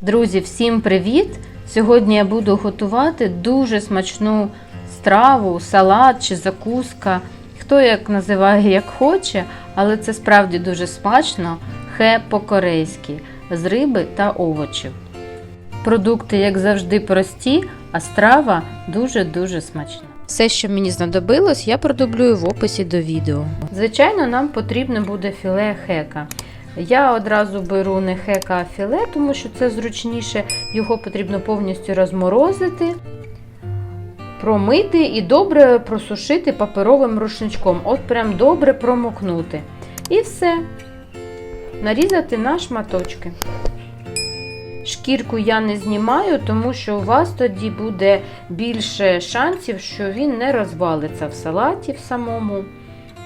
Друзі, всім привіт! Сьогодні я буду готувати дуже смачну страву, салат чи закуска. Хто як називає, як хоче, але це справді дуже смачно хе по-корейськи з риби та овочів. Продукти, як завжди, прості, а страва дуже-дуже смачна. Все, що мені знадобилось, я продублюю в описі до відео. Звичайно, нам потрібно буде філе хека. Я одразу беру не хека, а філе, тому що це зручніше. Його потрібно повністю розморозити, промити і добре просушити паперовим рушничком. От прям добре промокнути. І все. Нарізати на шматочки. Шкірку я не знімаю, тому що у вас тоді буде більше шансів, що він не розвалиться в салаті в самому.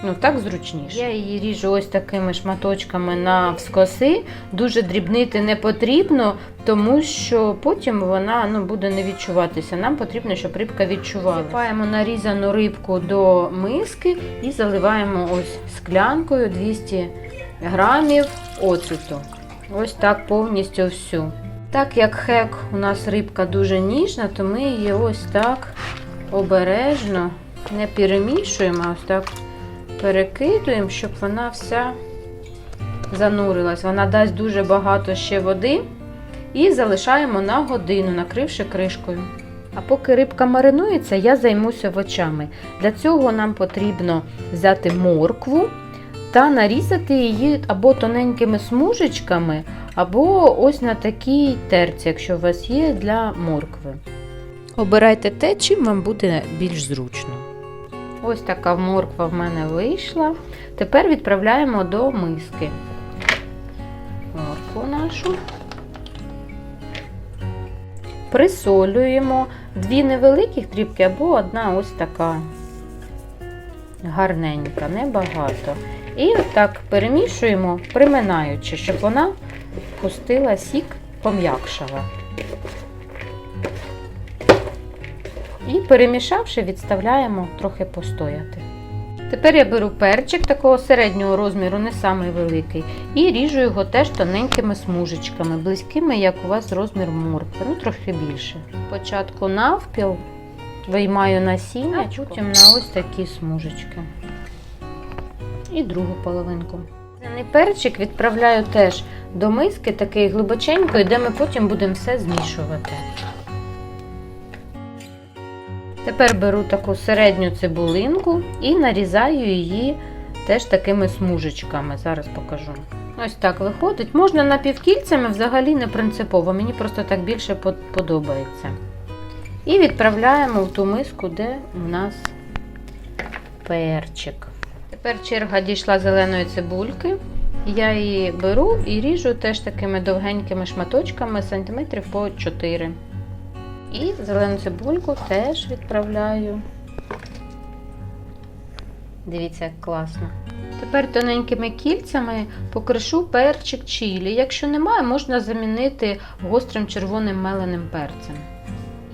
Ну, так зручніше. Я її ріжу ось такими шматочками на вскоси. Дуже дрібнити не потрібно, тому що потім вона ну, буде не відчуватися. Нам потрібно, щоб рибка відчувала. Засипаємо нарізану рибку до миски і заливаємо ось склянкою 200 грамів оцету. Ось так повністю всю. Так як хек у нас рибка дуже ніжна, то ми її ось так обережно не перемішуємо, а ось так перекидуємо, щоб вона вся занурилась. Вона дасть дуже багато ще води і залишаємо на годину, накривши кришкою. А поки рибка маринується, я займуся овочами. Для цього нам потрібно взяти моркву та нарізати її або тоненькими смужечками, або ось на такій терці, якщо у вас є для моркви. Обирайте те, чим вам буде більш зручно. Ось така морква в мене вийшла. Тепер відправляємо до миски. Моркву нашу. Присолюємо дві невеликих дрібки або одна ось така гарненька, небагато. І так перемішуємо, приминаючи, щоб вона пустила сік, пом'якшала. І перемішавши, відставляємо трохи постояти. Тепер я беру перчик такого середнього розміру, не самий великий, і ріжу його теж тоненькими смужечками, близькими, як у вас розмір моркви, ну трохи більше. Спочатку навпіл виймаю насіння, а потім на ось такі смужечки. І другу половинку. Зелений перчик відправляю теж до миски такої глибоченької, де ми потім будемо все змішувати. Тепер беру таку середню цибулинку і нарізаю її теж такими смужечками. Зараз покажу. Ось так виходить. Можна напівкільцями, взагалі не принципово. Мені просто так більше подобається. І відправляємо в ту миску, де у нас перчик. Тепер черга дійшла зеленої цибульки. Я її беру і ріжу теж такими довгенькими шматочками, сантиметрів по 4. І зелену цибульку теж відправляю. Дивіться, як класно. Тепер тоненькими кільцями покришу перчик чилі. Якщо немає, можна замінити гострим червоним меленим перцем.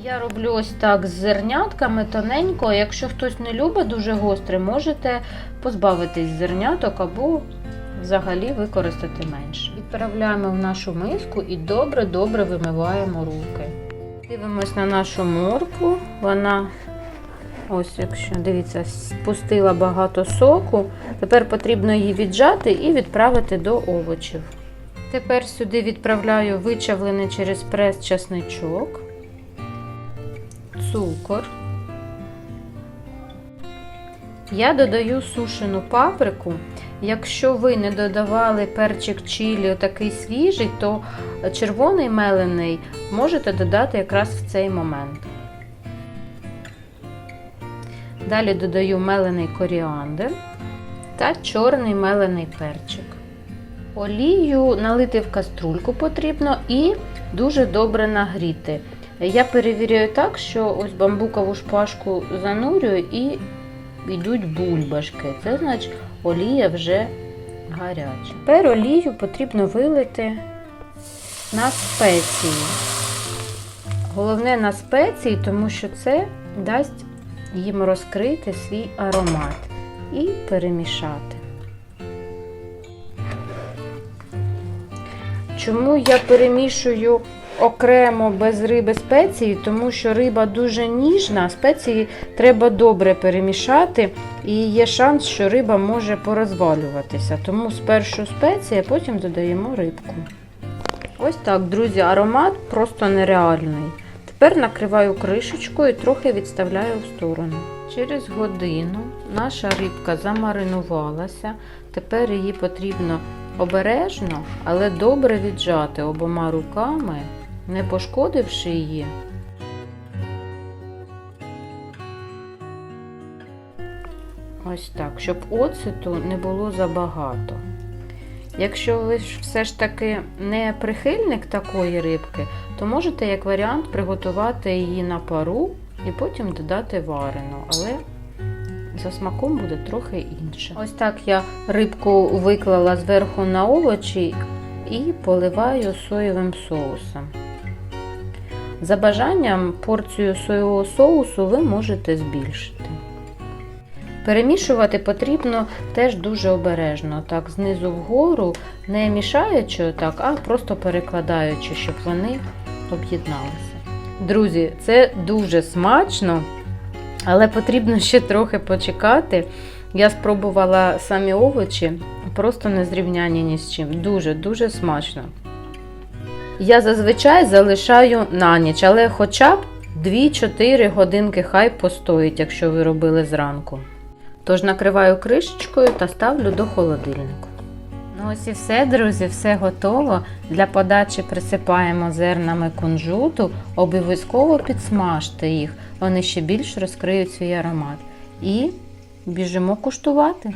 Я роблю ось так з зернятками тоненько. Якщо хтось не любить дуже гостре, можете позбавитись зерняток або взагалі використати менше. Відправляємо в нашу миску і добре-добре вимиваємо руки. Дивимось на нашу моркву. Вона, ось якщо дивіться, спустила багато соку. Тепер потрібно її віджати і відправити до овочів. Тепер сюди відправляю вичавлений через прес часничок, цукор. Я додаю сушену паприку. Якщо ви не додавали перчик чилі такий свіжий, то червоний мелений можете додати якраз в цей момент. Далі додаю мелений коріандр та чорний мелений перчик. Олію налити в каструльку потрібно і дуже добре нагріти. Я перевіряю так, що ось бамбукову шпажку занурюю і йдуть бульбашки. Це значить олія вже гаряча. Тепер олію потрібно вилити на спеції. Головне на спеції, тому що це дасть їм розкрити свій аромат і перемішати. Чому я перемішую окремо без риби спеції, тому що риба дуже ніжна, спеції треба добре перемішати, і є шанс, що риба може порозвалюватися. Тому спершу спеції, а потім додаємо рибку. Ось так, друзі, аромат просто нереальний. Тепер накриваю кришечкою і трохи відставляю в сторону. Через годину наша рибка замаринувалася. Тепер її потрібно обережно, але добре віджати обома руками, не пошкодивши її. Ось так, щоб оцету не було забагато. Якщо ви все ж таки не прихильник такої рибки, то можете як варіант приготувати її на пару і потім додати варену, але за смаком буде трохи інше. Ось так я рибку виклала зверху на овочі і поливаю соєвим соусом. За бажанням порцію соєвого соусу ви можете збільшити. Перемішувати потрібно теж дуже обережно, так знизу вгору, не мішаючи отак, а просто перекладаючи, щоб вони об'єдналися. Друзі, це дуже смачно, але потрібно ще трохи почекати. Я спробувала самі овочі, просто не зрівнянні ні з чим. Дуже-дуже смачно. Я зазвичай залишаю на ніч, але хоча б 2-4 годинки хай постоїть, якщо ви робили зранку. Тож накриваю кришечкою та ставлю до холодильнику. Ну ось і все, друзі, все готово. Для подачі присипаємо зернами кунжуту, обов'язково підсмажте їх, вони ще більш розкриють свій аромат. І біжимо куштувати.